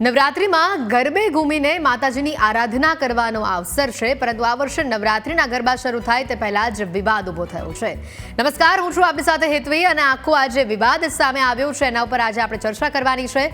નવરાત્રિમાં ગરબે ઘૂમીને માતાજીની આરાધના કરવાનો અવસર છે, પરંતુ આ વર્ષે નવરાત્રિના ગરબા શરૂ થાય તે પહેલા જ વિવાદ ઊભો થયો છે. નમસ્કાર, હું છું આપની સાથે હેતવી અને આખો આજે વિવાદ સામે આવ્યો છે, એના ઉપર આજે આપણે ચર્ચા કરવાની છે.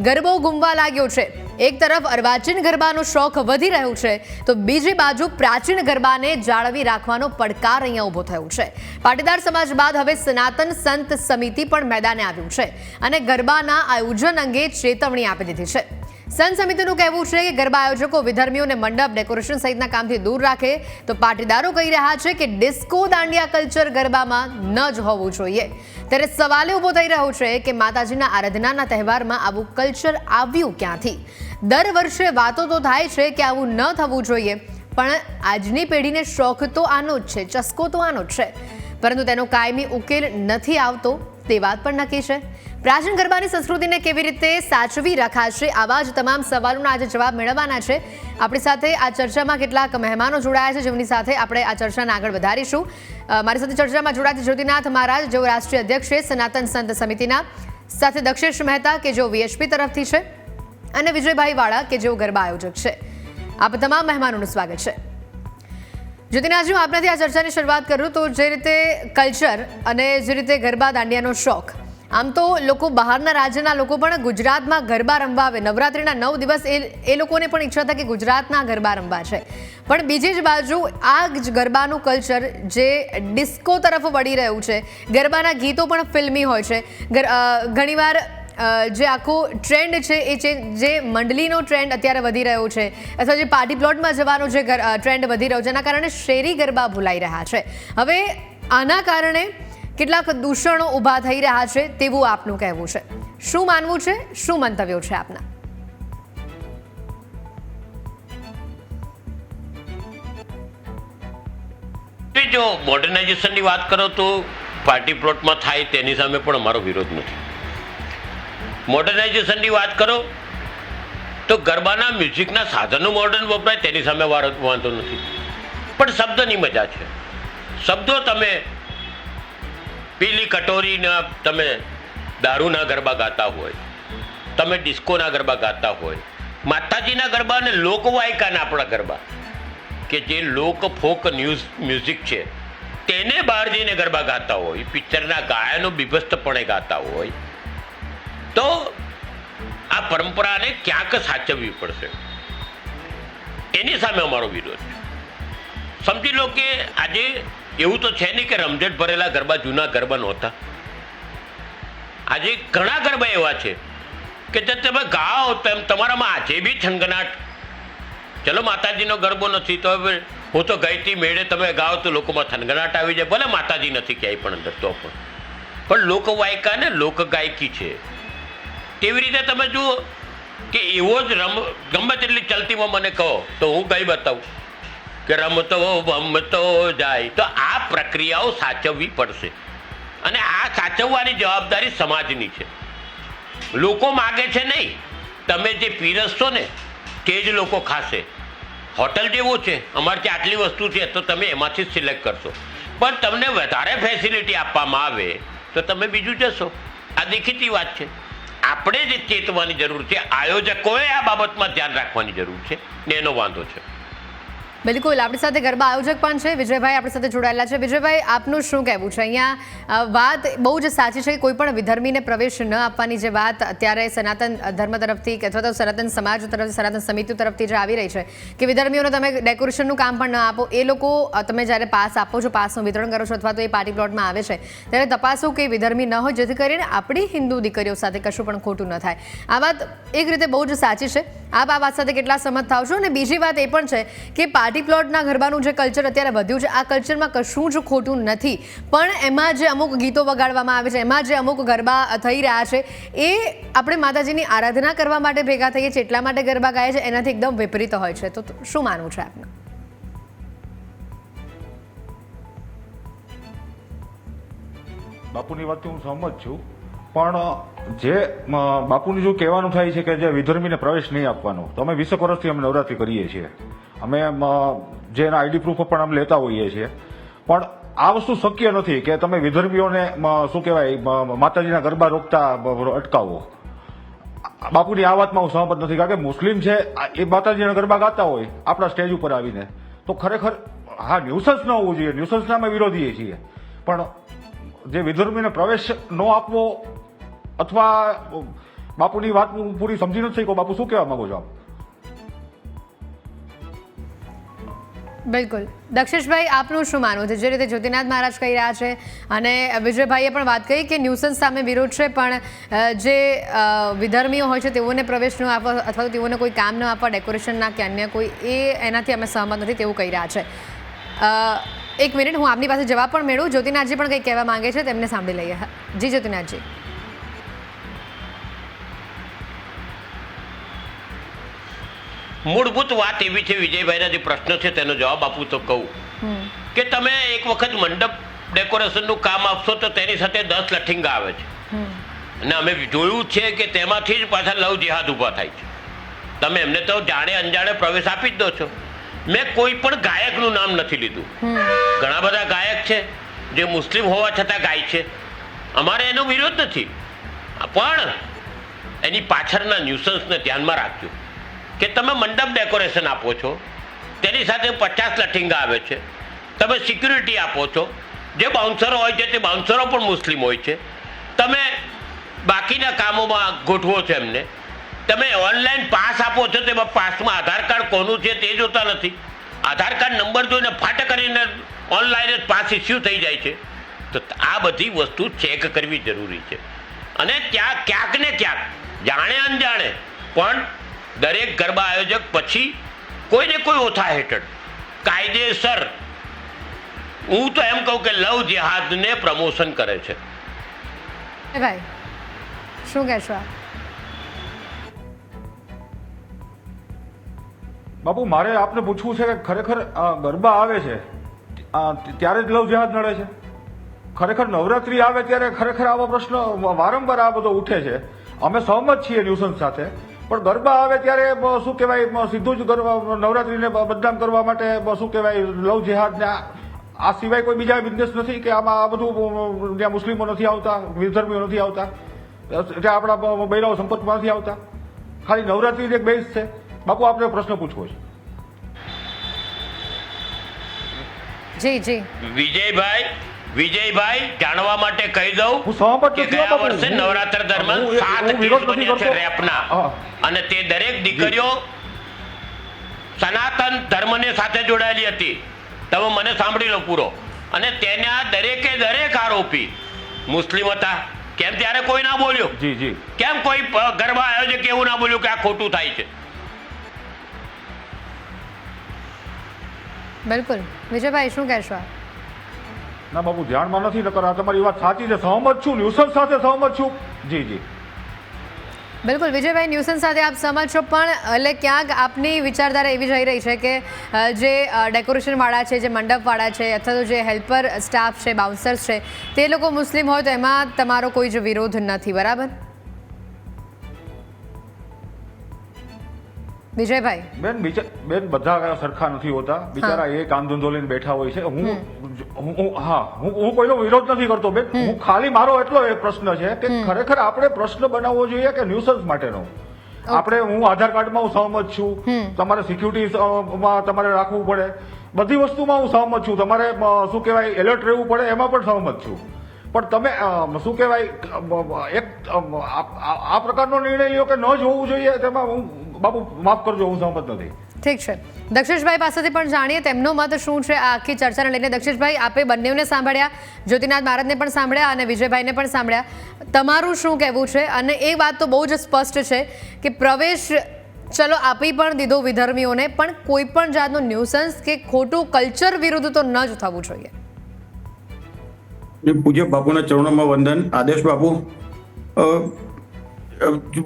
ગરબો ઘૂમવા લાગ્યો છે. એક તરફ અર્વાચીન ગરબાનો શોખ વધી રહ્યો છે, તો બીજી બાજુ પ્રાચીન ગરબાને જાળવી રાખવાનો પડકાર અહીંયા ઊભો થયો છે. પાટીદાર સમાજ બાદ હવે સનાતન સંત સમિતિ પણ મેદાને આવ્યું છે અને ગરબાના આયોજન અંગે ચેતવણી આપી દીધી છે. સંત સમિતિનું કહેવું છે કે ગરબા આયોજકો વિધર્મીઓને મંડપ ડેકોરેશન સહિતના કામથી દૂર રાખે તો પાટીદારો કહી રહ્યા છે કે ડિસ્કો દાંડિયા કલ્ચર ગરબામાં ન જ હોવું જોઈએ. ત્યારે સવાલ ઊભો થઈ રહ્યો છે કે માતાજીના આરાધનાના તહેવારમાં આવું કલ્ચર આવ્યું ક્યાંથી? દર વર્ષે વાતો તો થાય છે કે આવું ન થવું જોઈએ, પણ આજની પેઢીને શોખ તો આનો જ છે, ચસ્કો તો આનો જ છે. પરંતુ તેનો કાયમી ઉકેલ નથી આવતો તે વાત પણ નક્કી છે. પ્રાચીન ગરબાની સંસ્કૃતિને કેવી રીતે સાચવી રખાશે, આવા જ તમામ સવાલોના આજે જવાબ મેળવવાના છે. આપણી સાથે આ ચર્ચામાં કેટલાક મહેમાનો જોડાયા છે, જેમની સાથે આપણે આ ચર્ચાને આગળ વધારીશું. મારી સાથે ચર્ચામાં જોડાતી જ્યોતિનાથ મહારાજ, જેઓ રાષ્ટ્રીય અધ્યક્ષ છે, સનાતન સંત સમિતિના સાથે દક્ષેશ મહેતા, કે જેઓ વીએચપી તરફથી છે, અને વિજયભાઈ વાળા, કે જેઓ ગરબા આયોજક છે. આપ તમામ મહેમાનોનું સ્વાગત છે. જ્યોતિનાથજી, હું આપનાથી આ ચર્ચાની શરૂઆત કરું તો જે રીતે કલ્ચર અને જે રીતે ગરબા દાંડિયાનો શોખ, આમ તો લોકો બહારના રાજ્યના લોકો પણ ગુજરાતમાં ગરબા રમવા આવે. નવરાત્રિના નવ દિવસ એ એ લોકોને પણ ઈચ્છા થાય કે ગુજરાતના ગરબા રમવા છે. પણ બીજી જ બાજુ આ જ ગરબાનું કલ્ચર જે ડિસ્કો તરફ વળી રહ્યું છે. ગરબાના ગીતો પણ ફિલ્મી હોય છે. ઘણીવાર જે આખો ટ્રેન્ડ છે એ છે, જે મંડલીનો ટ્રેન્ડ અત્યારે વધી રહ્યો છે, અથવા જે પાર્ટી પ્લોટમાં જવાનો જે ટ્રેન્ડ વધી રહ્યો છે, એના કારણે શેરી ગરબા ભૂલાઈ રહ્યા છે. હવે આના કારણે કેટલાક દૂષણો ઊભા થઈ રહ્યા છે તેવું આપનું કહેવું છે. શું માનવું છે? શું મંતવ્યો છે આપના? જો મોડર્નાઇઝેશનની વાત કરો તો પાર્ટી પ્લોટમાં થાય તેની સામે પણ અમારો વિરોધ નથી. મોડર્નાઇઝેશનની વાત કરો. તો ગરબાના મ્યુઝિકના સાધનો મોડર્ન વપરાય, તેની સામે વાંધો નથી. પણ શબ્દની મજા છે. શબ્દો તમે પીલી કટોરીના તમે દારૂના ગરબા ગાતા હોય, તમે ડિસ્કોના ગરબા ગાતા હોય, માતાજીના ગરબા અને લોકવાયકાના આપણા ગરબા, કે જે લોક ફોક ન્યૂઝ મ્યુઝિક છે, તેને બહાર જઈને ગરબા ગાતા હોય, પિક્ચરના ગાયનો બીભસ્તપણે ગાતા હોય તો આ પરંપરાને ક્યાંક સાચવવી પડશે? એની સામે અમારો વિરોધ છે. સમજી લો કે આજે એવું તો છે નહીં કે રમઝટ ભરેલા ગરબા જૂના ગરબા નહોતા. આજે ઘણા ગરબા એવા છે કે જે તમે ગાઓ તેમ તમારામાં આજે બી થનગનાટ ચલો માતાજીનો ગરબો નથી તો હવે હું તો ગઈતી મેળે તમે ગાઓ તો લોકોમાં થનગનાટ આવી જાય. ભલે માતાજી નથી ક્યાંય પણ અંદર તો પણ. પણ લોકવાયકા ને લોકગાયકી છે. તેવી રીતે તમે જુઓ કે એવો જ રમ ગમે તેટલી ચલતીમાં મને કહો, તો હું કઈ બતાવું? કે રમતો ભમતો જાય, તો આ પ્રક્રિયાઓ સાચવવી પડશે. અને આ સાચવવાની જવાબદારી સમાજની છે. લોકો માગે છે નહીં. તમે જે પીરસશો ને, તે જ લોકો ખાશે. હોટલ જેવું છે, અમારે ત્યાં આટલી વસ્તુ છે, તો તમે એમાંથી જ સિલેક્ટ કરશો. પણ તમને વધારે ફેસિલિટી આપવામાં આવે, તો તમે બીજું જશો. આ દેખીતી વાત છે. આપણે જ ચેતવાની જરૂર છે. આયોજકોએ આ બાબતમાં ધ્યાન રાખવાની જરૂર છે. ને એનો વાંધો છે. બિલકુલ, આપણી સાથે ગરબા આયોજક પણ છે. વિજયભાઈ આપણી સાથે જોડાયેલા છે. વિજયભાઈ, આપનું શું કહેવું છે? અહીંયા વાત બહુ જ સાચી છે કે કોઈ પણ વિધર્મીને પ્રવેશ ન આપવાની જે વાત અત્યારે સનાતન ધર્મ તરફથી અથવા તો સનાતન સમાજ તરફથી, સનાતન સમિતિ તરફથી જે આવી રહી છે કે વિધર્મીઓને તમે ડેકોરેશનનું કામ પણ ન આપો, એ લોકો તમે જ્યારે પાસ આપો છો, પાસનું વિતરણ કરો છો અથવા તો એ પાર્ટી પ્લોટમાં આવે છે, ત્યારે તપાસો કે વિધર્મી ન હોય, જેથી કરીને આપણી હિન્દુ દીકરીઓ સાથે કશું પણ ખોટું ન થાય. આ વાત એક રીતે બહુ જ સાચી છે. આપ આ વાત સાથે કેટલા સમત થાવ છો? અને બીજી વાત એ પણ છે કે પાર્ટી પ્લોટના ગરબાનું જે કલ્ચર અત્યારે વધ્યું છે, આ કલ્ચરમાં કશું જ ખોટું નથી. પણ એમાં જે અમુક ગીતો વગાડવામાં આવે છે, એમાં જે અમુક ગરબા થઈ રહ્યા છે, એ આપણે માતાજીની આરાધના કરવા માટે ભેગા થઈએ છીએ, એટલા માટે ગરબા ગાય છે એનાથી એકદમ વિપરીત હોય છે. તો શું માનવું છે આપનું? બાપુની વાતથી હું સહમત છું, પણ જે બાપુની જો કહેવાનું થાય છે કે જે વિધર્મીને પ્રવેશ નહીં આપવાનો, તો અમે વીસેક વર્ષથી અમે નવરાત્રી કરીએ છીએ. અમે જે એના આઈડી પ્રૂફ પણ અમે લેતા હોઈએ છીએ. પણ આ વસ્તુ શક્ય નથી કે તમે વિધર્મીઓને શું કહેવાય માતાજીના ગરબા રોકતા અટકાવો. બાપુની આ વાતમાં હું સહમત નથી કારણ કે મુસ્લિમ છે એ માતાજીના ગરબા ગાતા હોય, આપણા સ્ટેજ ઉપર આવીને. તો ખરેખર, હા ન્યુસન્સ ન હોવું જોઈએ. ન્યુસન્સના અમે વિરોધીએ છીએ. પણ જે વિધર્મીને પ્રવેશ ન આપવો અથવા બાપુની વાત હું પૂરી સમજી નથી શક્યો બાપુ, શું કહેવા માંગો છો આપ? બિલકુલ. દક્ષેશભાઈ, આપનું શું માનવું છે? જે રીતે જ્યોતિનાથ મહારાજ કહી રહ્યા છે અને વિજયભાઈએ પણ વાત કરી કે ન્યુસન્સ સામે વિરોધ છે, પણ જે વિધર્મીઓ હોય છે, તેઓને પ્રવેશ ન આપવા અથવા તો તેઓને કોઈ કામ ન આપવા ડેકોરેશનના કે અન્ય કોઈ, એ એનાથી અમે સહમત નથી તેવું કહી રહ્યા છે. એક મિનિટ, હું આપની પાસે જવાબ પણ મેળવું. જ્યોતિનાથજી પણ કંઈક કહેવા માંગે છે, તેમને સાંભળી લઈએ. જી જ્યોતિનાથજી. મૂળભૂત વાત એવી છે વિજયભાઈના જે પ્રશ્ન છે તેનો જવાબ આપું તો કહું. કે તમે એક વખત મંડપ ડેકોરેશનનું કામ આપશો તો તેની સાથે દસ લઠિંગા આવે છે. અને અમે જોયું છે કે તેમાંથી જ પાછા લવ જેહાદ ઊભા થાય છે. તમે એમને તો જાણે અંજાણે પ્રવેશ આપી જ દો છો. મેં કોઈ પણ ગાયકનું નામ નથી લીધું. ઘણા બધા ગાયક છે જે મુસ્લિમ હોવા છતાં ગાય છે. અમારે એનો વિરોધ નથી. પણ એની પાછળના ન્યુસન્સને ધ્યાનમાં રાખજો. કે તમે મંડપ ડેકોરેશન આપો છો, તેની સાથે પચાસ લઠિંગા આવે છે, તમે સિક્યુરિટી આપો છો, જે બાઉન્સરો હોય છે તે બાઉન્સરો પણ મુસ્લિમ હોય છે. તમે બાકીના કામોમાં ગોઠવો છો એમને. તમે ઓનલાઈન પાસ આપો છો તેમાં પાસમાં આધાર કાર્ડ કોનું છે તે જોતા નથી. આધાર કાર્ડ નંબર જોઈને ફાટ કરીને ઓનલાઈન જ પાસ ઇસ્યુ થઈ જાય છે. તો આ બધી વસ્તુ ચેક કરવી જરૂરી છે. અને ત્યાં ક્યાંક ને ક્યાંક, જાણે અનજાણે, પણ દરેક ગરબા આયોજક પછી કોઈને કોઈ ઓથા હેઠળ. કાયદેસર. હું તો એમ કહું કે લવ જેહાદને પ્રમોશન કરે છે. ભાઈ શું કહેશો બાપુ મારે આપને પૂછવું છે કે ખરેખર ગરબા આવે છે. ત્યારે જ લવ જેહાદ નડે છે? ખરેખર નવરાત્રી આવે ત્યારે ખરેખર આવો પ્રશ્ન વારંવાર આ બધો ઉઠે છે. અમે સહમત છીએ ન્યુસન્સ સાથે. પણ ગરબા આવે ત્યારે શું કહેવાય સીધું જ ગરબા નવરાત્રીને બદનામ કરવા માટે શું કહેવાય લવ જેહાદને આ- સિવાય કોઈ બીજા બિઝનેસ નથી કે આમાં આ બધું ત્યાં મુસ્લિમો નથી આવતા વિધર્મીઓ નથી આવતા ત્યાં આપણા બૈરાઓ સંપર્કમાં નથી આવતા. ખાલી નવરાત્રી જ એક બેઝ છે. બાપુ આપણે પ્રશ્ન પૂછવો છે. જી જી. વિજયભાઈ વિજયભાઈ જાણવા માટે કહી દઉં કે ગયા વર્ષે નવરાત્ર દરમિયાન સાત કેસ બન્યા છે રેપના. અને તે દરેક દીકરીઓ સનાતન ધર્મને સાથે જોડાયેલી હતી. તમે મને સાંભળી લો પૂરો. અને તેના દરેકે દરેક આરોપી મુસ્લિમ હતા. કેમ ત્યારે કોઈ ના બોલ્યો? જી જી. કેમ કોઈ ગરબા આયોજક એવું ના બોલ્યું કે આ ખોટું થાય છે? બિલકુલ. વિજયભાઈ શું કહેશો આપ? ના બાબુ ધ્યાનમાં નથી, નકર આ તમારી વાત સાચી છે. સહમત છું ન્યુસન સાથે સહમત છું. જી જી. બિલકુલ, વિજયભાઈ ન્યુસન સાથે આપ સહમત છો, પણ એટલે ક્યાંક આપની વિચારધારા એવી જઈ રહી છે કે જે ડેકોરેશનવાળા છે, જે મંડપવાળા છે, અથવા તો જે હેલ્પર સ્ટાફ છે બાઉન્સર્સ છે, તે લોકો મુસ્લિમ હોય તો એમાં તમારો કોઈ જ વિરોધ નથી, બરાબર? વિજયભાઈ. બેન બેન બધા સરખા નથી હોતા. બિચારા એ કામ ધંધો લઈને બેઠા હોય છે. હું હું હું- હા હું હું કોઈનો વિરોધ નથી કરતો બેન. હું ખાલી મારો એટલો એક પ્રશ્ન છે કે ખરેખર આપણે પ્રશ્ન બનાવવો જોઈએ કે ન્યુસન્સ માટેનો? આપણે હું આધાર કાર્ડમાં હું સહમત છું. તમારે સિક્યુરિટી માં તમારે રાખવું પડે. બધી વસ્તુમાં હું સહમત છું. તમારે શું કહેવાય એલર્ટ રહેવું પડે એમાં પણ સહમત છું. પણ તમે શું કહેવાય એક આ પ્રકારનો નિર્ણય લ્યો કે ન જોવું જોઈએ, તેમાં હું બાપુ માફ કરજો, હું સહમત નથી. ઠીક છે. દક્ષેશભાઈ પાસેથી પણ જાણીએ તેમનો મત શું છે આ આખી ચર્ચાને લઈને. દક્ષેશભાઈ, આપે બંનેને સાંભળ્યા, જ્યોતિનાથ મહારાજને પણ સાંભળ્યા અને વિજયભાઈને પણ સાંભળ્યા. તમારું શું કહેવું છે? અને એ વાત તો બહુ જ સ્પષ્ટ છે કે પ્રવેશ, ચલો, આપી પણ દીધો વિધર્મીઓને, પણ કોઈ પણ જાતનું ન્યુસન્સ કે ખોટું કલ્ચર વિરુદ્ધ તો ન જ થવું જોઈએ. પૂજ્ય બાપુના ચરણોમાં વંદન. આદેશ બાપુ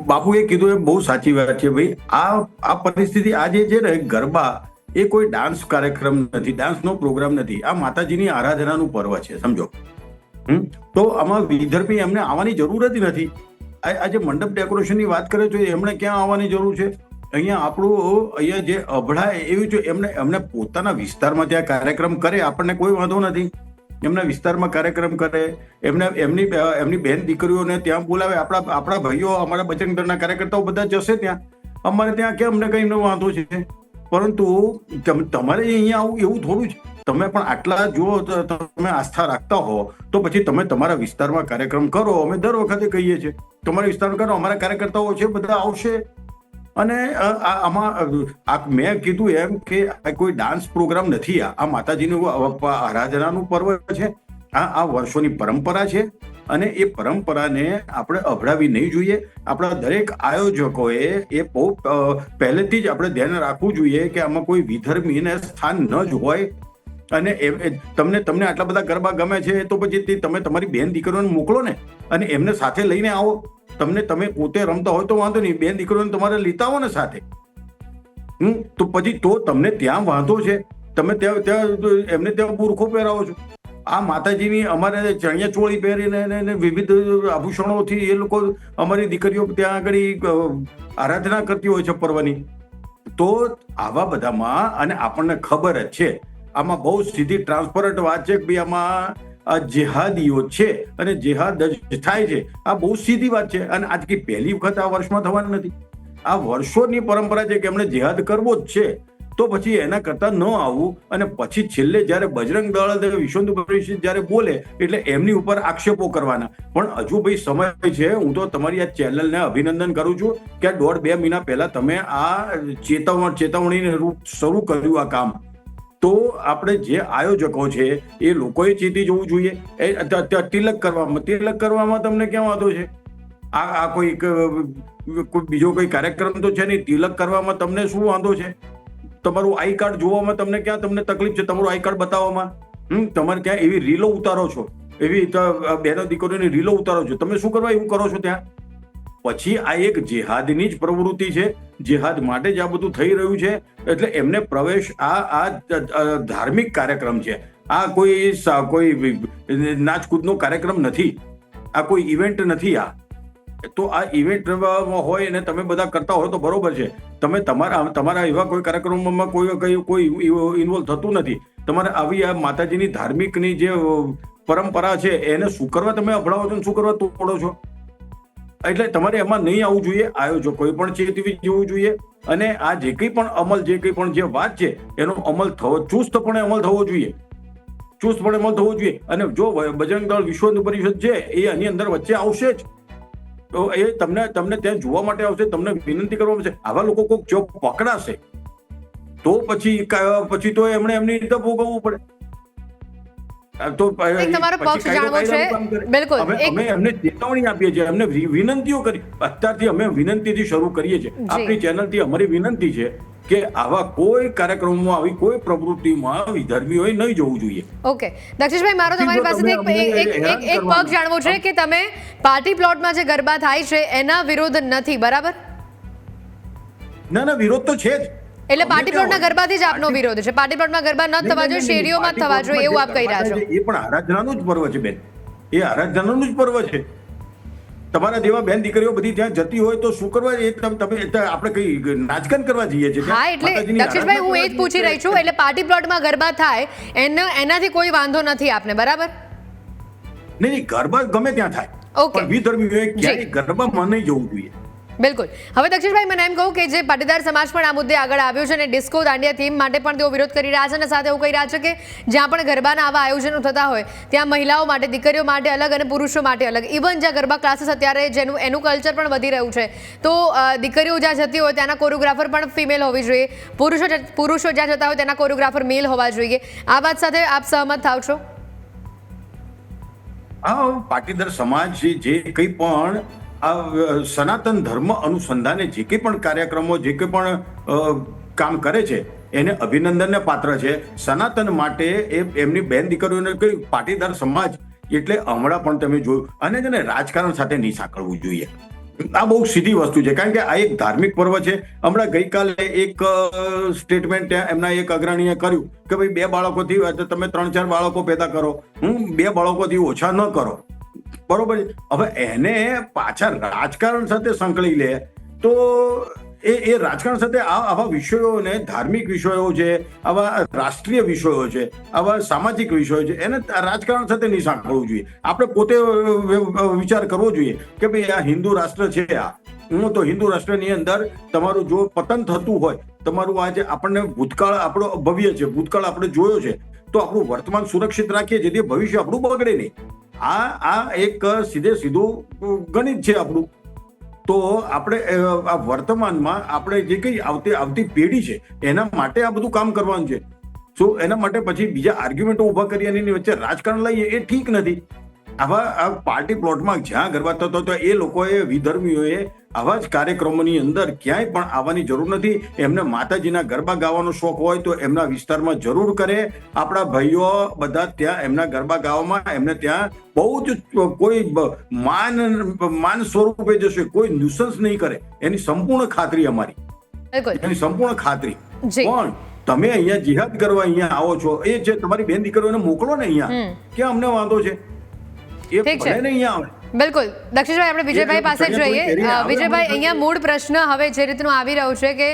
બાપુ એ કીધું એ બહુ સાચી વાત છે ભાઈ. આ આ પરિસ્થિતિ આજે છે ને ગરબા, એ કોઈ ડાન્સ કાર્યક્રમ નથી, ડાન્સનો પ્રોગ્રામ નથી. આ માતાજીની આરાધનાનું પર્વ છે, સમજો? તો આમાં વિધર્મી એમને આવવાની જરૂર જ નથી. આ આ જે મંડપ ડેકોરેશનની વાત કરે છે, એમણે ક્યાં આવવાની જરૂર છે? અહીંયા આપણું, અહીંયા જે અભડા એવી છે, એમને એમને પોતાના વિસ્તારમાં ત્યાં કાર્યક્રમ કરે, આપણને કોઈ વાંધો નથી. એમના વિસ્તારમાં કાર્યક્રમ કરે, એમને, એમની એમની બેન દીકરીઓને ત્યાં બોલાવે. આપણા આપણા ભાઈઓ, અમારા બજરંગ કાર્યકર્તાઓ બધા જશે ત્યાં. અમારે ત્યાં કે અમને કંઈ વાંધો છે? પરંતુ તમ- તમારે અહીંયા આવું, એવું થોડું છે તમે પણ આટલા જો તમે આસ્થા રાખતા હો, તો પછી તમે તમારા વિસ્તારમાં કાર્યક્રમ કરો. અમે દર વખતે કહીએ છીએ, તમારા વિસ્તારમાં કરો, અમારા કાર્યકર્તાઓ છે, બધા આવશે. અને આમાં આ મેં કીધું એમ કે કોઈ ડાન્સ પ્રોગ્રામ નથી. આ માતાજીનું આરાધનાનું પર્વ છે. આ આ વર્ષોની પરંપરા છે. અને એ પરંપરાને આપણે અભડાવી નહીં જોઈએ. આપણા દરેક આયોજકોએ એ બહુ પહેલેથી જ આપણે ધ્યાન રાખવું જોઈએ કે આમાં કોઈ વિધર્મીને સ્થાન ન જ હોય. અને તમને તમને આટલા બધા ગરબા ગમે છે, તો પછી તમે તમારી બેન દીકરીઓને મોકલો ને. અને એમને સાથે લઈને આવો. તમને, તમે પોતે રમતા હોય તો વાંધો નહીં. બે દીકરીઓને તમારે લેતા આવો ને સાથે. હમ? તો પછી તો તમને ત્યાં વાંધો છે. તમે ત્યાં ત્યાં, એમને ત્યાં બુરખો પહેરાવો છો. આ માતાજીની અમારે ચણિયા ચોળી પહેરીને વિવિધ આભૂષણોથી એ લોકો અમારી દીકરીઓ ત્યાં આગળ આરાધના કરતી હોય છે પર્વની. તો આવા બધામાં, અને આપણને ખબર જ છે, આમાં બહુ સીધી ટ્રાન્સપરન્ટ વાત છે કે ભાઈ આમાં આ જેહાદીઓ છે અને જેહાદ જ થાય છે. આ બહુ સીધી વાત છે. અને આજ કે પહેલી વખત આ વર્ષમાં થવાની નથી. આ વર્ષોની પરંપરા છે કે એમણે જેહાદ કરવો જ છે. તો પછી એના કરતા ન આવવું અને પછી છેલ્લે જ્યારે બજરંગ દળ અને વિશ્વ પરિષદ જ્યારે બોલે, એટલે એમની ઉપર આક્ષેપો કરવાના. પણ હજુ ભાઈ સમય છે. હું તો તમારી આ ચેનલને અભિનંદન કરું છું કે દોઢ બે મહિના પહેલા તમે આ ચેતવણ ચેતવણીને રૂપ શરૂ કર્યું આ કામ. તો આપણે જે આયોજકો છે, એ લોકોએ ચેતી જવું જોઈએ. એ તિલક કરવામાં તિલક કરવામાં તમને ક્યાં વાંધો છે? આ આ કોઈ કોઈ બીજો કોઈ કાર્યક્રમ તો છે નહીં, તિલક કરવામાં તમને શું વાંધો છે? તમારું આઈ કાર્ડ જોવામાં તમને ક્યાં તમને તકલીફ છે? તમારું આઈ કાર્ડ બતાવવામાં. હમ, તમારે ત્યાં એવી રીલો ઉતારો છો? એવી બહેનો દીકરીઓની રીલો ઉતારો છો. તમે શું કરવા એવું કરો છો ત્યાં? પછી આ એક જેહાદની જ પ્રવૃત્તિ છે. જેહાદ માટે જ આ બધું થઈ રહ્યું છે. એટલે એમને પ્રવેશ આ આ ધાર્મિક કાર્યક્રમ છે. આ કોઈ કોઈ નાચકૂદનો કાર્યક્રમ નથી. આ કોઈ ઇવેન્ટ નથી આ. તો આ ઇવેન્ટ હોય અને તમે બધા કરતા હોય તો બરોબર છે. તમે તમારા તમારા એવા કોઈ કાર્યક્રમોમાં કોઈ, કઈ, કોઈ ઇન્વોલ્વ થતું નથી. તમારે આવી આ માતાજીની ધાર્મિકની જે પરંપરા છે એને શું કરવા તમે અભડાવો છો શું કરવા તોડો છો? એટલે તમારે એમાં નહીં આવવું જોઈએ આયોજકોએ પણ ચેતવી જવું જોઈએ અને આ જે કંઈ પણ અમલ, જે કંઈ પણ જે વાત છે, એનો અમલ થવો, ચુસ્તપણે અમલ થવો જોઈએ. ચુસ્તપણે અમલ થવો જોઈએ. અને જો બજરંગ દળ વિશ્વ હિન્દુ પરિષદ છે, એ આની અંદર વચ્ચે આવશે જ. તો એ તમને તમને ત્યાં જોવા માટે આવશે, તમને વિનંતી કરવામાં આવશે. આવા લોકો કોઈક જો પકડાશે, તો પછી પછી તો એમણે એમની રીતે ભોગવવું પડે. તો તમારો પક્ષ જાણવો છે. કાયદાનું કામ કરે. બિલકુલ. અમે એક- ચેતવણી આપીએ છીએ એમને વિનંતીઓ કરી. અત્યારથી અમે વિનંતીથી શરૂ કરીએ છીએ. આપણી ચેનલથી અમારી વિનંતી છે કે આવા કોઈ કાર્યક્રમમાં આવી કોઈ પ્રવૃત્તિમાં વિધર્મીઓએ નહીં જવું જોઈએ. ઓકે. દક્ષિશભાઈ મારો તમારી પાસેથી એક એક- પગ જાણવો છે કે તમે પાર્ટી પ્લોટમાં જે ગરબા થાય છે એના વિરોધ નથી બરાબર? ના ના વિરોધ તો છે જ. એટલે પાટી પાર્ટી પ્લોટના ગરબાથી જ આપનો વિરોધ છે. પાર્ટી પ્લોટમાં ગરબા ન થવા જોઈએ શેરીઓમાં થવા જોઈએ એવું આપ કહી રહ્યા છો. એ પણ આરાધનાનું જ પર્વ છે બેન. એ આરાધનાનું જ પર્વ છે. તમારા જેવા બેન દીકરીઓ બધી ત્યાં જતી હોય તો શું કરવા એ તમે આપણે કઈ નાચગાન કરવા જઈએ છીએ. હા એટલે દક્ષિણભાઈ હું એ જ પૂછી રહી છું એટલે પાર્ટી પ્લોટમાં ગરબા થાય એનો એનાથી કોઈ વાંધો નથી આપને બરાબર? નહીં નહીં ગરબા ગમે ત્યાં થાય. ઓકે પણ વિધર્મીઓએ ક્યારેય ગરબામાં નહીં જવું જોઈએ. બિલકુલ. હવે દક્ષિણભાઈ, મને એમ કહું કે જે પાટીદાર સમાજ પણ આ મુદ્દે આગળ આવ્યો છે અને ડિસ્કો દાંડિયા થીમ માટે પણ તેઓ વિરોધ કરી રહ્યા છે અને સાથે એવું કહી રહ્યા છે કે જ્યાં પણ ગરબાના આવા આયોજનો થતા હોય, ત્યાં મહિલાઓ માટે, દીકરીઓ માટે અલગ અને પુરુષો માટે અલગ. ઇવન જ્યાં ગરબા ક્લાસીસ અત્યારે જેનું, એનું કલ્ચર પણ વધી રહ્યું છે, તો દીકરીઓ જ્યાં જતી હોય ત્યાંના કોરિયોગ્રાફર પણ ફિમેલ હોવી જોઈએ. પુરુષો પુરુષો જ્યાં જતા હોય તેના કોરિયોગ્રાફર મેલ હોવા જોઈએ. આ વાત સાથે આપ સહમત થાવ છો? હા, પાટીદાર સમાજ જે કંઈ પણ આ સનાતન ધર્મ અનુસંધાને જે કંઈ પણ કાર્યક્રમો, જે કંઈ પણ કામ કરે છે, એને અભિનંદનને પાત્ર છે. સનાતન માટે એ, એમની બેન દીકરીઓને કહ્યું પાટીદાર સમાજ એટલે હમણાં પણ તમે જોયું અને છે રાજકારણ સાથે નહીં સાંકળવું જોઈએ. આ બહુ સીધી વસ્તુ છે, કારણ કે આ એક ધાર્મિક પર્વ છે. હમણાં ગઈકાલે એક સ્ટેટમેન્ટ એમના એક અગ્રણીએ કર્યું કે ભાઈ બે બાળકોથી તમે ત્રણ ચાર બાળકો પેદા કરો. હું બે બાળકોથી ઓછા ન કરો. બરોબર હવે એને પાછા રાજકારણ સાથે સંકળી લે તો એ એ રાજકારણ સાથે આવા વિષયોને ધાર્મિક વિષયો છે, આવા રાષ્ટ્રીય વિષયો છે, આવા સામાજિક વિષયો છે, એને રાજકારણ સાથે નહીં જોઈએ. આપણે પોતે વિચાર કરવો જોઈએ કે ભાઈ આ હિન્દુ રાષ્ટ્ર છે આ. હું તો હિન્દુ રાષ્ટ્રની અંદર તમારું જો પતન થતું હોય, તમારું આજે આપણને ભૂતકાળ આપણો ભવ્ય છે, ભૂતકાળ આપણે જોયો છે, તો આપણું વર્તમાન સુરક્ષિત રાખીએ જેથી ભવિષ્ય આપણું બગડે નહીં. આ આ એક સીધે સીધું ગણિત છે આપણું. તો આપણે આ વર્તમાનમાં આપણે જે કઈ આવતી આવતી પેઢી છે, એના માટે આ બધું કામ કરવાનું છે. શું, એના માટે પછી બીજા આર્ગ્યુમેન્ટો ઊભા કરી અને એની વચ્ચે રાજકારણ લઈએ એ ઠીક નથી. આવા પાર્ટી પ્લોટમાં જ્યાં ગરબા થતો હતો એ લોકોએ વિધર્મીઓએ આવા જ કાર્યક્રમોની અંદર ક્યાંય પણ આવવાની જરૂર નથી. એમને માતાજીના ગરબા ગાવાનો શોખ હોય તો એમના વિસ્તારમાં જરૂર કરે. આપણા ભાઈઓ બધા ત્યાં એમના ગરબા ગાવામાં એમને ત્યાં બહુ જ કોઈ માન માન સ્વરૂપે જશે કોઈ ન્યુસન્સ નહીં કરે. એની સંપૂર્ણ ખાતરી અમારી. એની સંપૂર્ણ ખાતરી. પણ તમે અહીંયા જિહાદ કરવા અહીંયા આવો છો એ છે તમારી બેન દીકરીઓને મોકલો ને અહીંયા ક્યાં કે અમને વાંધો છે? એ. ભલે ને અહીંયા આવે બિલકુલ. દક્ષિણભાઈ આપણે વિજયભાઈ પાસે જો વિજયભાઈ અહીંયા મૂળ પ્રશ્ન હવે જે રીતનું આવી રહ્યું છે કે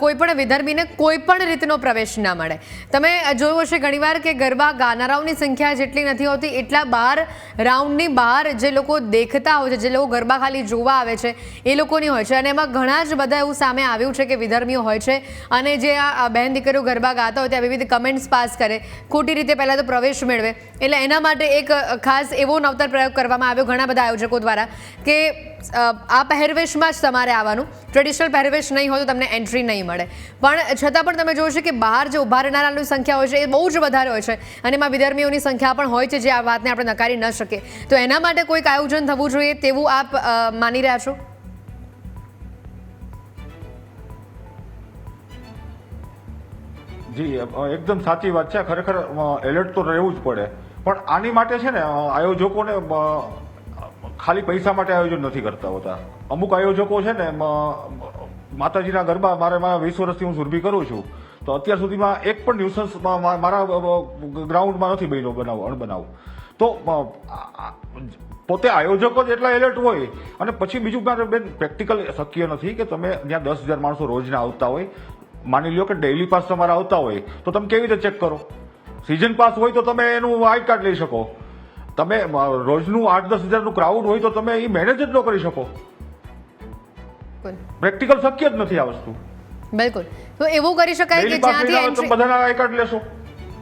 કોઈ પણ વિધર્મીને કોઈ પણ રીતનો પ્રવેશ ના મળે. તમે જોયું હશે ઘણીવાર કે ગરબા ગાનારાઓની સંખ્યા જેટલી નથી હોતી એટલા બાર રાઉન્ડની બહાર જે લોકો દેખતા હોય છે જે લોકો ગરબા ખાલી જોવા આવે છે એ લોકોની હોય છે. અને એમાં ઘણા જ બધા એવું સામે આવ્યું છે કે વિધર્મીઓ હોય છે. અને જે આ આ બહેન દીકરીઓ ગરબા ગાતા હોય ત્યાં વિવિધ કમેન્ટ્સ પાસ કરે. ખોટી રીતે પહેલાં તો પ્રવેશ મેળવે. એટલે એના માટે એક ખાસ એવો નવતર પ્રયોગ કરવામાં આવ્યો. ઘણા બધા આયોજકો દ્વારા કે આ પહેરવેશમાં જ તમારે આવવાનું. ટ્રેડિશનલ પહેરવેશ નહીં હોય તો તમને એન્ટ્રી નહીં મળે. પણ છતાં પણ તમે જોશો કે બહાર જે ઊભા રહેનારાની સંખ્યા હોય છે, એ બહુ જ વધારે હોય છે. અને એમાં વિધર્મીઓની સંખ્યા પણ હોય છે, જે આ વાતને આપણે નકારી ન શકીએ. તો એના માટે કોઈક આયોજન થવું જોઈએ તેવું આપ માની રહ્યા છો? જી એકદમ સાચી વાત છે. ખરેખર એલર્ટ તો રહેવું જ પડે. પણ આની માટે છે ને આયોજકોને ખાલી પૈસા માટે આયોજન નથી કરતા હોતા. અમુક આયોજકો છે ને માતાજીના ગરબા મારે મારા વીસ વર્ષથી હું સુરભી કરું છું, તો અત્યાર સુધીમાં એક પણ ન્યુસન્સ મારા ગ્રાઉન્ડમાં નથી બન્યો બનાવો, અણબનાવ. તો પોતે આયોજકો જ એટલા એલર્ટ હોય, અને પછી બીજું મારે બેન પ્રેક્ટિકલ શક્ય નથી કે તમે ત્યાં દસ હજાર માણસો રોજના આવતા હોય, માની લો કે ડેઇલી પાસ તમારા આવતા હોય, તો તમે કેવી રીતે ચેક કરો? સિઝન પાસ હોય તો તમે એનું આઈ કાર્ડ લઈ શકો. તમે રોજનું આઠ દસ હજારનું ક્રાઉડ હોય તો તમે એ મેનેજ જ ન કરી શકો. પ્રેક્ટિકલ શક્ય જ નથી આ વસ્તુ. બિલકુલ. તો એવું કરી શકાય કે જ્યાંથી એન્ટ્રી બધાના આઈ લેશો.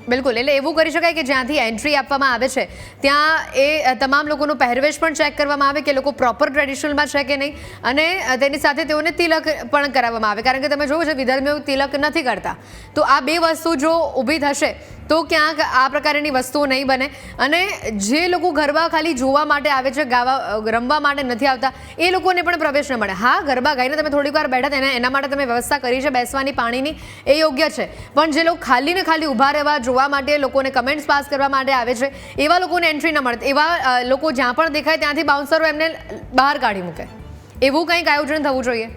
બિલકુલ. એટલે એવું કરી શકાય કે જ્યાંથી એન્ટ્રી આપવામાં આવે છે. ત્યાં એ તમામ લોકોનો પહેરવેશ પણ ચેક કરવામાં આવે કે લોકો પ્રોપર ટ્રેડિશનલમાં છે કે નહીં. અને તેની સાથે તેઓને તિલક પણ કરાવવામાં આવે. કારણ કે તમે જોયું છે વિધર્મીઓ તિલક નથી કરતા. તો આ બે વસ્તુ જો ઊભી થશે તો ક્યાંક આ પ્રકારની વસ્તુઓ નહીં બને. અને જે લોકો ગરબા ખાલી જોવા માટે આવે છે, ગાવા રમવા માટે નથી આવતા, એ લોકોને પણ પ્રવેશ ન મળે. હા, ગરબા ગાઈને તમે થોડીક વાર બેઠા તેને એના માટે તમે વ્યવસ્થા કરી છે, બેસવાની પાણીની, એ યોગ્ય છે. પણ જે લોકો ખાલી ને ખાલી ઊભા રહેવા, જોવા માટે લોકોને કમેન્ટ્સ પાસ કરવા માટે આવે છે, એવા લોકોને એન્ટ્રી ન મળે. એવા લોકો જ્યાં પણ દેખાય ત્યાંથી બાઉન્સરો એમને બહાર કાઢી મૂકે. એવું કંઈક આયોજન થવું જોઈએ?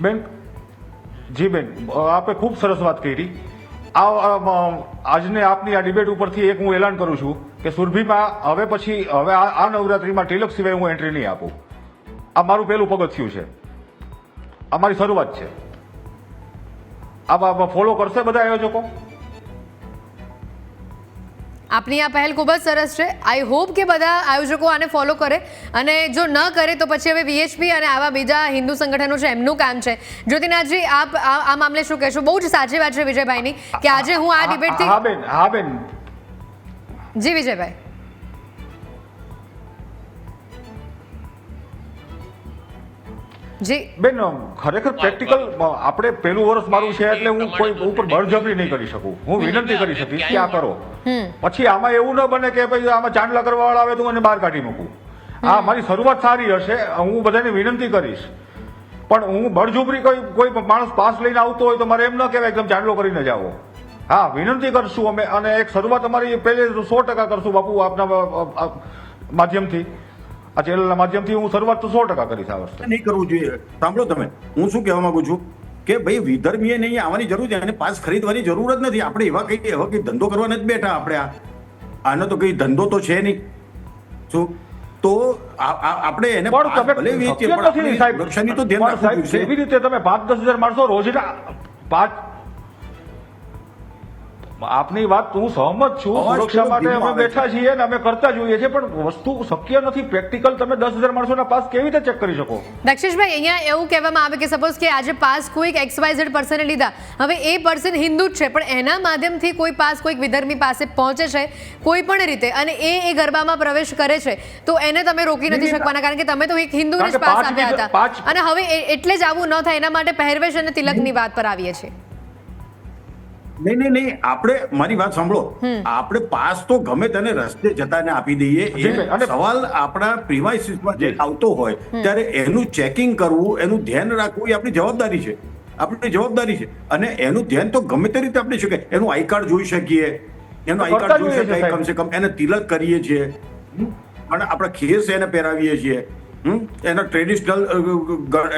બેન જી બેન, આપે ખૂબ સરસ વાત કરી. આ આજને આપની આ ડિબેટ ઉપરથી એક હું એલાન કરું છું કે સુરભીમાં હવે પછી, હવે આ નવરાત્રીમાં તિલક સિવાય હું એન્ટ્રી નહીં આપું. આ મારું પહેલું પગથિયું છે. આ મારી શરૂઆત છે. આ ફોલો કરશે બધા આયોજકો? આપની આ પહેલ ખૂબ જ સરસ છે. આઈ હોપ કે બધા આયોજકો આને ફોલો કરે અને જો ન કરે તો પછી હવે વીએચપી અને આવા બીજા હિન્દુ સંગઠનો છે એમનું કામ છે. જ્યોતિનાથજી આપ આ મામલે શું કહેશો? બહુ જ સાચી વાત છે વિજયભાઈની કે આજે હું આ હા ડિબેટથી બેન હા બેન. જી વિજયભાઈ. જી. બેન ખરેખર પ્રેક્ટિકલ આપણે પહેલું વર્ષ મારું છે એટલે હું કોઈ ઉપર બળજબરી નહીં કરી શકું. હું વિનંતી કરી શકીશ કે આ કરો. પછી આમાં એવું ન બને કે ભાઈ આમાં ચાંદલા કરવા વાળા આવે તો મને બહાર કાઢી મૂકું. હા મારી શરૂઆત સારી હશે હું બધાને વિનંતી કરીશ. પણ હું બળજબરી કોઈ કોઈ માણસ પાસ લઈને આવતો હોય તો મારે એમ ન કહેવાય એકદમ ચાંદલો કરીને જાઓ. હા વિનંતી કરશું અમે અને એક શરૂઆત અમારી પહેલે સો ટકા કરશું બાપુ આપના માધ્યમથી. આ ચેનલના માધ્યમથી હું શરૂઆત તો સો ટકા કરીશ આ વર્ષે. નહીં કરવું જોઈએ. સાંભળો તમે. હું શું કહેવા માંગુ છું કે ભાઈ વિધર્મીએ નહીં આવવાની જરૂર છે અને પાસ ખરીદવાની જરૂર જ નથી. આપણે એવા કઈ એવા કઈ ધંધો કરવા નથી બેઠા આપણે આ. આનો તો કઈ ધંધો તો છે નહીં. શું? તો આપણે એને ભલે વેચીએ, પણ આપણે તો ધ્યાન રાખવું છે કેવી રીતે તમે પાંચ દસ હજાર માણસો રોજના પાંચ આપની વાત હું સહમત છું. સુરક્ષા માટે અમે બેઠા છીએ ને અમે કરતા જોઈએ છીએ પણ વસ્તુ શક્ય નથી. પ્રેક્ટિકલ તમે દસ હજાર માણસોના પાસ કેવી રીતે ચેક કરી શકો? દક્ષેશભાઈ અહીંયા એવું કહેવામાં આવે કે સપોઝ કે આજે પાસ કોઈક એક્સ વાય ઝેડ પર્સને લીધા. હવે એ પર્સન હિન્દુ જ છે પણ એના માધ્યમથી કોઈ પાસ કોઈક વિધર્મી પાસે પહોંચે છે કોઈ પણ રીતે. અને એ એ ગરબામાં પ્રવેશ કરે છે તો એને તમે રોકી નથી શકવાના કારણ કે તમે તો એક હિન્દુને જ પાસ આપ્યા હતા. અને હવે એ- એટલે જ આવું ન થાય એના માટે પહેરવેશ અને તિલકની વાત પર આવીએ છીએ. નહીં નહીં નહીં આપણે મારી વાત સાંભળો. આપણે પાસ તો ગમે તેને રસ્તે જતાને આપી દઈએ. સવાલ આપણા પ્રિવાઇસીસમાં જે આવતો હોય ત્યારે એનું ચેકિંગ કરવું એનું ધ્યાન રાખવું એ આપણી જવાબદારી છે. આપણી જવાબદારી છે. અને એનું ધ્યાન તો ગમે તે રીતે આપણે શકે. એનું આઈ કાર્ડ જોઈ શકીએ. એનું આઈ કાર્ડ જોઈ શકીએ કમસે કમ એને તિલક કરીએ છીએ? અને આપણા ખેસ એને પહેરાવીએ છીએ. એનો ટ્રેડિશનલ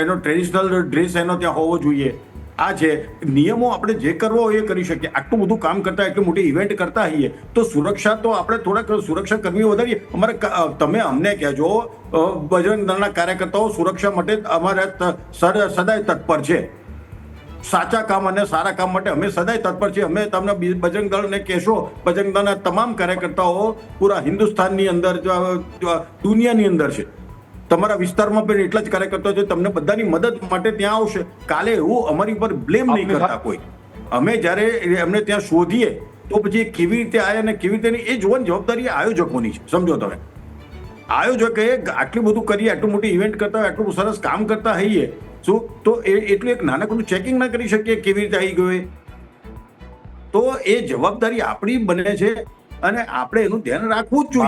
એનો ટ્રેડિશનલ ડ્રેસ એનો ત્યાં હોવો જોઈએ. આ છે નિયમો આપણે જે કરવો હોય એ કરી શકીએ. આટલું બધું કામ કરતા એટલી મોટી ઇવેન્ટ કરતા હોઈએ, તો સુરક્ષા તો આપણે થોડાક સુરક્ષા કર્મીઓ વધારીએ. અમારે તમે અમને કહેજો બજરંગ દળના કાર્યકર્તાઓ સુરક્ષા માટે અમારે સદાય તત્પર છે. સાચા કામ અને સારા કામ માટે અમે સદાય તત્પર છીએ. અમે તમને બજરંગ દળને કહેશો, બજરંગ દળના તમામ કાર્યકર્તાઓ પૂરા હિન્દુસ્તાનની અંદર દુનિયાની અંદર છે. તમારા વિસ્તારમાં પણ એટલા જ કાર્યકર્તાઓ છે તમને બધાની મદદ માટે ત્યાં આવશે. કાલે એવું અમારી પર બ્લેમ નહીં કરતા કોઈ. અમે જ્યારે એમને ત્યાં શોધીએ તો પછી કેવી રીતે આવે અને કેવી રીતે એ જોવાની જવાબદારી આયોજકોની છે. સમજો તમે. આયોજકે આટલું બધું કરીએ આટલું મોટી ઇવેન્ટ કરતા હોય આટલું સરસ કામ કરતા હઈએ શું તો એ એટલું એક નાનકડું ચેકિંગ ના કરી શકીએ કેવી રીતે આવી ગયો તો એ જવાબદારી આપણી બને છે. અને આપણે એનું ધ્યાન રાખવું જ જોઈએ.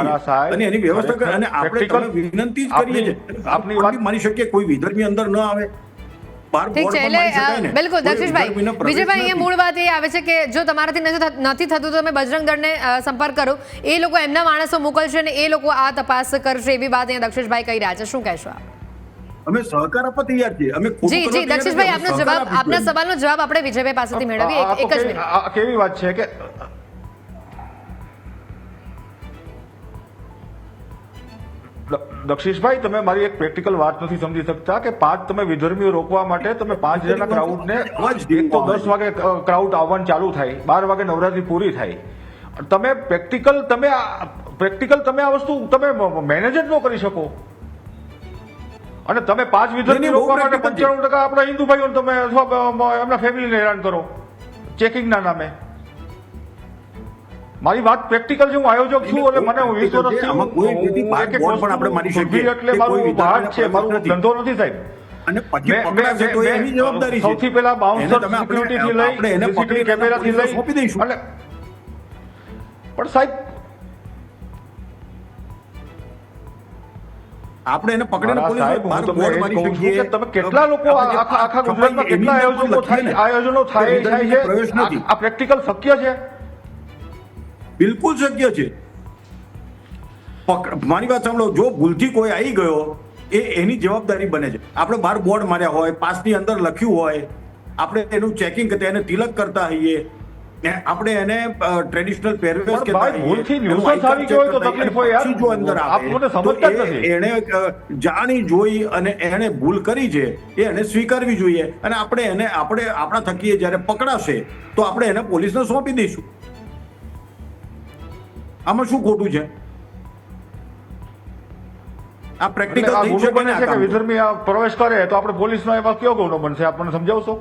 અને એની વ્યવસ્થા કરે અને આપણે તમને વિનંતી જ કરીએ છીએ. આપની આપણે વાત- માની શકીએ કોઈ વિધર્મી અંદર ન આવે. ઠીક છે એટલે. બિલકુલ દક્ષેશભાઈ વિજયભાઈ અહીંયા મૂળ વાત એ આવે છે કે જો તમારાથી નથી થતું તો તમે બજરંગ દળને સંપર્ક કરો. એ લોકો એમના માણસો મોકલશે અને એ લોકો આ તપાસ કરશે એવી વાત અહીંયા દક્ષેશભાઈ કહી રહ્યા છે. શું કહેશો આપ? અમે સહકાર આપવા તૈયાર છીએ. અમે જી જી દક્ષેશભાઈ આપનો જવાબ આપના. સવાલનો જવાબ આપણે વિજયભાઈ પાસેથી મેળવીએ. એક- જ મિનિટ. કેવી વાત છે કે દક્ષિશભાઈ તમે મારી એક પ્રેક્ટિકલ વાત નથી સમજી શકતા કે પાંચ તમે વિધર્મીઓ રોકવા માટે તમે પાંચ હજારના ક્રાઉડને ને એક તો દસ વાગે ક્રાઉડ આવવાનું ચાલુ થાય બાર વાગે નવરાત્રી પૂરી થાય. તમે પ્રેક્ટિકલ તમે પ્રેક્ટિકલ તમે આ વસ્તુ તમે મેનેજ જ ન કરી શકો. અને તમે પાંચ વિધર્મી રોકવા માટે પંચાણું ટકા આપણા હિન્દુ ભાઈઓને તમે અથવા એમના ફેમિલીને હેરાન કરો. ચેકિંગના નામે. મારી વાત પ્રેક્ટિકલ છે હું આયોજક છું એટલે મને વીસ વર્ષથી આપણે માની શકીએ એટલે મારું વિધાનને છે મારું ધંધો નથી સાહેબ. અને પછી પકડાશે તો એની જવાબદારી છે. સૌથી પહેલા બાઉન્સર સિક્યુરિટી આપણે- લઈ એને પકડીને કેમેરાથી લઈ સોંપી દઈશું એટલે પણ સાહેબ આપણે એને પકડીને પોલીસ બહાર બોર્ડ મારી શકીએ. કે તમે કેટલા લોકો આખા આખા ગુજરાતમાં કેટલા આયોજનો થાય આયોજનો થાય છે? આ પ્રેક્ટિકલ શક્ય છે? બિલકુલ શક્ય છે મારી વાત સાંભળો જો ભૂલથી કોઈ આવી ગયો એ એની જવાબદારી બને છે આપણે બહાર બોર્ડ માર્યા હોય પાસની અંદર લખ્યું હોય આપણે એનું ચેકિંગ કરતા એને તિલક કરતા હોઈએ આપણે એને ટ્રેડિશનલ પહેરવેશ કે કહેતા ભાઈ, ભૂલથી એનું nuisance આઈ કાર્ડ આવી ગયો તો તકલીફ હોય યાર. જો અંદર આપ મને સમજતા જ નથી. એને જાણી જોઈ અને એને ભૂલ કરી છે એ એને સ્વીકારવી જોઈએ અને આપણે એને આપણે આપણા થકીએ જ્યારે પકડાશે તો આપણે એને પોલીસને સોંપી દઈશું આમાં શું ખોટું છે? આ પ્રેક્ટિકલ થઈ શકે ને વિધર્મી આ પ્રવેશ કરે તો આપણે પોલીસનો એમાં કયો ગુનો બનશે? આપણને સમજાવશો?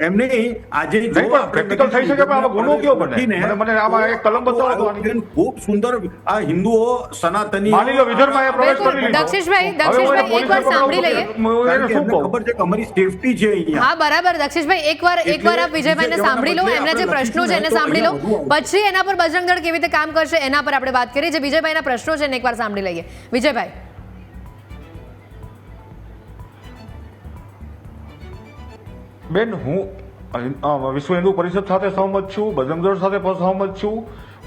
એમ નહીં આજે practical થઈ શકે પણ ગુનો કયો બને? મને- મને આમાં એક કલમ બતાવો ખૂબ સુંદર આ હિન્દુઓ સનાતની માની લો વિધર્મમાં એ પ્રવેશ કરી લીધો. દક્ષેશભાઈ, દક્ષેશભાઈ, એકવાર સાંભળી લઈએ. ખબર છે કે અમારી સેફટી છે અહીંયા. હા બરાબર દક્ષેશભાઈ એકવાર એકવાર આપ વિજયભાઈને સાંભળી લો એમના જે પ્રશ્નો છે એને સાંભળી લો. પછી એના પર બજરંગ દળ કેવી રીતે કામ કરશે એના પર આપણે વાત કરીએ જે વિજયભાઈના પ્રશ્નો છે એને એકવાર સાંભળી લઈએ. વિજયભાઈ. બેન, હું વિશ્વ હિન્દુ પરિષદ સાથે સહમત છું બજરંગદળ સાથે પણ સહમત છું.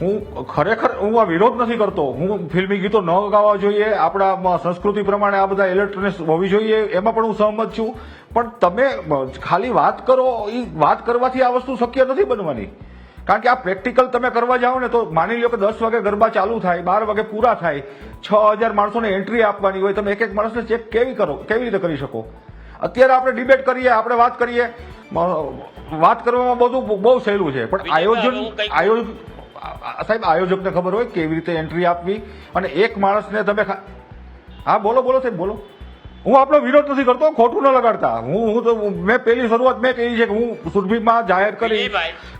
હું ખરેખર, હું આ વિરોધ નથી કરતો. હું ફિલ્મી ગીતો ન ગાવા જોઈએ. આપણા સંસ્કૃતિ પ્રમાણે આ બધા ઇલેક્ટ્રોનિક્સ હોવી જોઈએ, એમાં પણ હું સહમત છું. પણ તમે ખાલી વાત કરો એ વાત કરવાથી આ વસ્તુ શક્ય નથી બનવાની. કારણ કે આ પ્રેક્ટિકલ તમે કરવા જાઓ ને તો માની લો કે દસ વાગે ગરબા ચાલુ થાય, બાર વાગે પૂરા થાય, છ હજાર માણસોને એન્ટ્રી આપવાની હોય, તમે એક એક માણસને ચેક કેવી કરો, કેવી રીતે કરી શકો? અત્યારે આપણે ડિબેટ કરીએ આપણે વાત કરીએ. વાત કરવામાં બધું બહુ સહેલું છે. પણ આયોજન આયોજક આયોજન સાહેબ આયોજકને ખબર હોય કેવી રીતે એન્ટ્રી આપવી અને એક માણસને તમે હા બોલો બોલો સાહેબ બોલો. હું આપણો વિરોધ નથી કરતો ખોટું ન લગાડતા. હું હું તો મેં પેલી શરૂઆત મેં કહી છે કે હું સુરભીમાં જાહેર કરી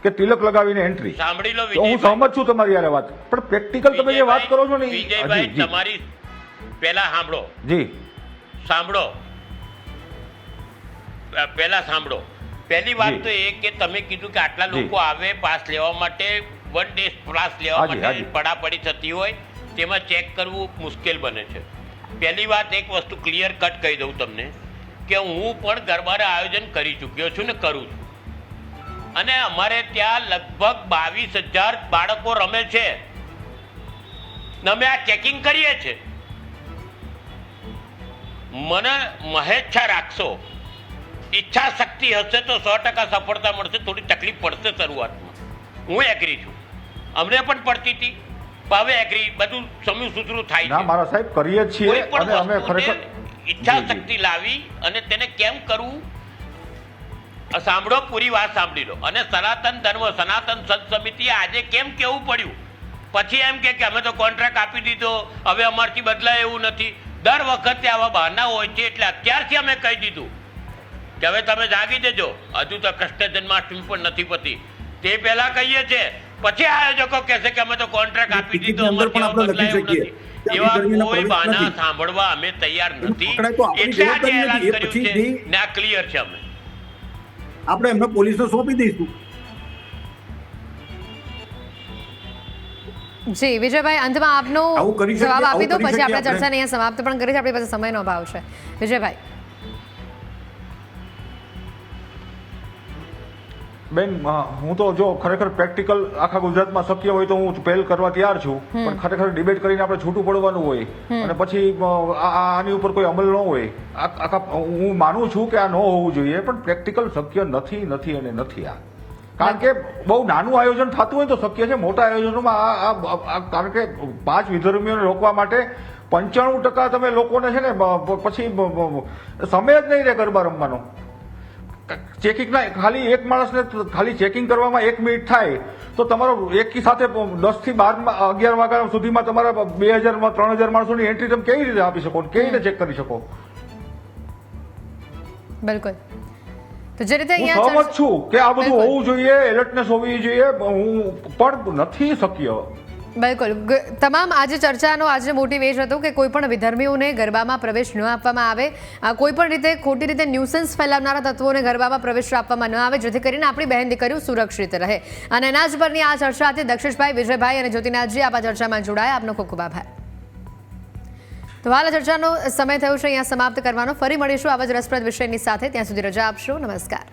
કે તિલક લગાવીને એન્ટ્રી તો હું સહમત છું તમારી યારે વાત. પણ પ્રેક્ટિકલ તમે જે વાત કરો છો ને તમારી પહેલા સાંભળો. જી. સાંભળો. પહેલા સાંભળો. પહેલી વાત તો એ કે તમે કીધું કે આટલા લોકો આવે પાસ લેવા માટે વન ડે પાસ લેવા માટે. પડાપડી થતી હોય તેમાં ચેક કરવું મુશ્કેલ બને છે. પહેલી વાત એક વસ્તુ ક્લિયર કટ કહી દઉં તમને કે હું પણ ગરબાના આયોજન કરી ચૂક્યો છું ને કરું છું. અને અમારે ત્યાં લગભગ બાવીસ હજાર બાળકો રમે છે. અમે આ ચેકિંગ કરીએ છીએ. મને મહેચ્છા રાખશો. ઈચ્છા શક્તિ હશે તો સો ટકા સફળતા મળશે. થોડી તકલીફ પડશે શરૂઆતમાં. હું એગ્રી છું. અમને પણ પડતી હતી. હવે એગ્રી બધું સમૂહ સુધરું થાય છે. મારા સાહેબ કરીએ છીએ અને અમે ખરેખર ઈચ્છા. શક્તિ લાવી અને તેને કેમ કરવું? સાંભળો પૂરી વાત સાંભળી લો. અને સનાતન ધર્મ સનાતન સંત સમિતિ આજે કેમ કેવું પડ્યું? પછી એમ કે કે અમે તો કોન્ટ્રાક્ટ આપી દીધો. હવે અમારથી બદલાય એવું નથી. દર વખતે આવા બહાના હોય છે એટલે અત્યારથી અમે કહી દીધું. કે હવે તમે જાગી દેજો હજુ તો કૃષ્ણ જન્માષ્ટમી પણ નથી પતી. તે પહેલા કહીએ છે પછી આયોજકો કહેશે કે અમે તો કોન્ટ્રાક્ટ આપી દીધો અંદર પણ આપણે લખી શકીએ. એવા કોઈ બહાના સાંભળવા અમે તૈયાર નથી. એટલે આ એલાન કર્યું છે ને આ ક્લિયર છે અમે. આપણે એમને પોલીસને સોંપી દઈશું. જી વિજયભાઈ અંતમાં આપનો જવાબ આપી દો પછી આપણે. ચર્ચાને અહીંયા સમાપ્ત પણ કરી છે આપણી પાસે સમયનો અભાવ છે. વિજયભાઈ. બેન હું તો જો ખરેખર પ્રેક્ટિકલ આખા ગુજરાતમાં શક્ય હોય તો હું પહેલ કરવા તૈયાર છું. પણ ખરેખર ડિબેટ કરીને આપણે છૂટું પડવાનું હોય. અને પછી આની ઉપર કોઈ અમલ ન હોય. આ- આખા હું માનું છું કે આ ન હોવું જોઈએ પણ પ્રેક્ટિકલ શક્ય નથી નથી અને નથી આ. કારણ કે બહુ નાનું આયોજન થતું હોય તો શક્ય છે. મોટા આયોજનોમાં આ- કારણ કે પાંચ વિધર્મીઓને રોકવા માટે પંચાણું ટકા તમે લોકોને છે ને પછી સમય જ નહીં રહે ગરબા રમવાનો. ચેકિંગ ના ખાલી એક માણસને ખાલી ચેકિંગ કરવામાં એક મિનિટ થાય તો તમારો એક સાથે દસથી બાર અગિયાર વાગ્યા સુધીમાં તમારા બે હજાર ત્રણ હજાર માણસોની એન્ટ્રી તમે કેવી રીતે આપી શકો? કેવી રીતે ચેક કરી શકો? બિલકુલ. તો જે રીતે હું સહમત છું કે આ બધું હોવું જોઈએ એલર્ટનેસ હોવી જોઈએ હું પણ નથી શક્ય. બિલકુલ. તમામ આજે ચર્ચાનો આજે મોટિવેશ હતો કે કોઈ પણ વિધર્મીઓને ગરબામાં પ્રવેશ ન આપવામાં આવે. કોઈ પણ રીતે ખોટી રીતે ન્યુસન્સ ફેલાવનારા તત્વોને ગરબામાં પ્રવેશ આપવામાં ન આવે, જેથી કરીને આપણી બહેન દીકરીઓ સુરક્ષિત રહે. અને એના જ પરની આ ચર્ચાથી દક્ષેશભાઈ વિજયભાઈ અને જ્યોતિનાથજી. આ ચર્ચામાં જોડાયા. આપનો ખૂબ ખૂબ આભાર. તો હાલ ચર્ચાનો સમય થયો છે. અહીંયા સમાપ્ત કરવાનો. ફરી મળીશું આવા જ રસપ્રદ વિષયની સાથે. ત્યાં સુધી રજા આપશો. નમસ્કાર.